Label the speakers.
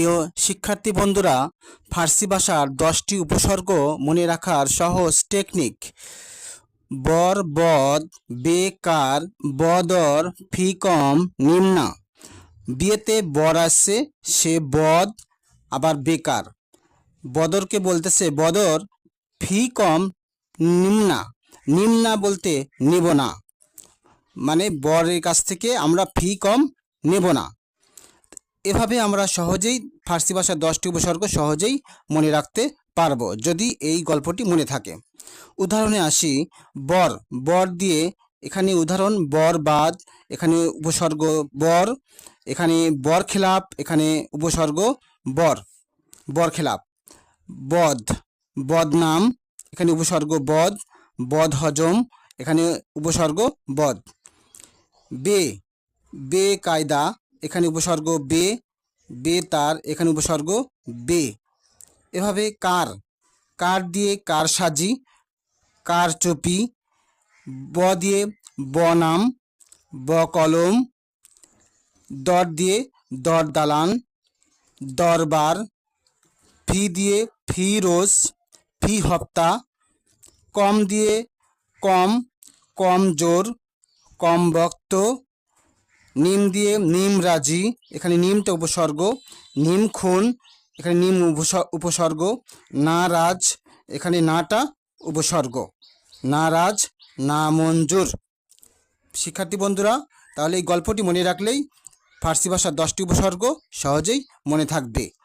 Speaker 1: প্রিয় শিক্ষার্থী বন্ধুরা, ফার্সি ভাষার দশটি উপসর্গ মনে রাখার সহজ টেকনিক বর, বদ বেকার বদর, ফি, কম, নিম্না। বিয়েতে বর আসছে, সে বদ, আবার বেকার বদরকে বলতেছে বদর, ফি, কম, নিম্না। নিম্না বলতে নেব না। মানে বরের কাছ থেকে আমরা ফি, কম, নেব না। এভাবে আমরা সহজেই ফার্সি ভাষার দশটি উপসর্গ সহজেই মনে রাখতে পারব, যদি এই গল্পটি মনে থাকে। উদাহরণে আসি, বর। বর দিয়ে এখানে উদাহরণ, বর, বাদ, এখানে উপসর্গ, বর, এখানে বর খেলাপ, এখানে উপসর্গ, বর বর খেলাপ। বদ বদনাম এখানে উপসর্গ বদ বদ হজম, এখানে উপসর্গ বদ বে। বে কায়দা এখানে উপসর্গ বে বে তার, এখানে উপসর্গ বে। এভাবে কার কার দিয়ে কার সাজি, কার চপি, ব দিয়ে বনাম ব কলম, দর দিয়ে দর দালান, দরবার, ফি দিয়ে ফি রোজ, ফি হপ্তা, কম দিয়ে কম কম জোর, কম বক্ত নিম দিয়ে নিম রাজি, এখানে নিমটা উপসর্গ, নিম খুন, এখানে নিম উপস- উপসর্গ, না রাজ, এখানে নাটা উপসর্গ, না রাজ, না মঞ্জুর। শিক্ষার্থী বন্ধুরা, তাহলে এই গল্পটি মনে রাখলেই ফার্সি ভাষার দশটি উপসর্গ সহজেই মনে থাকবে।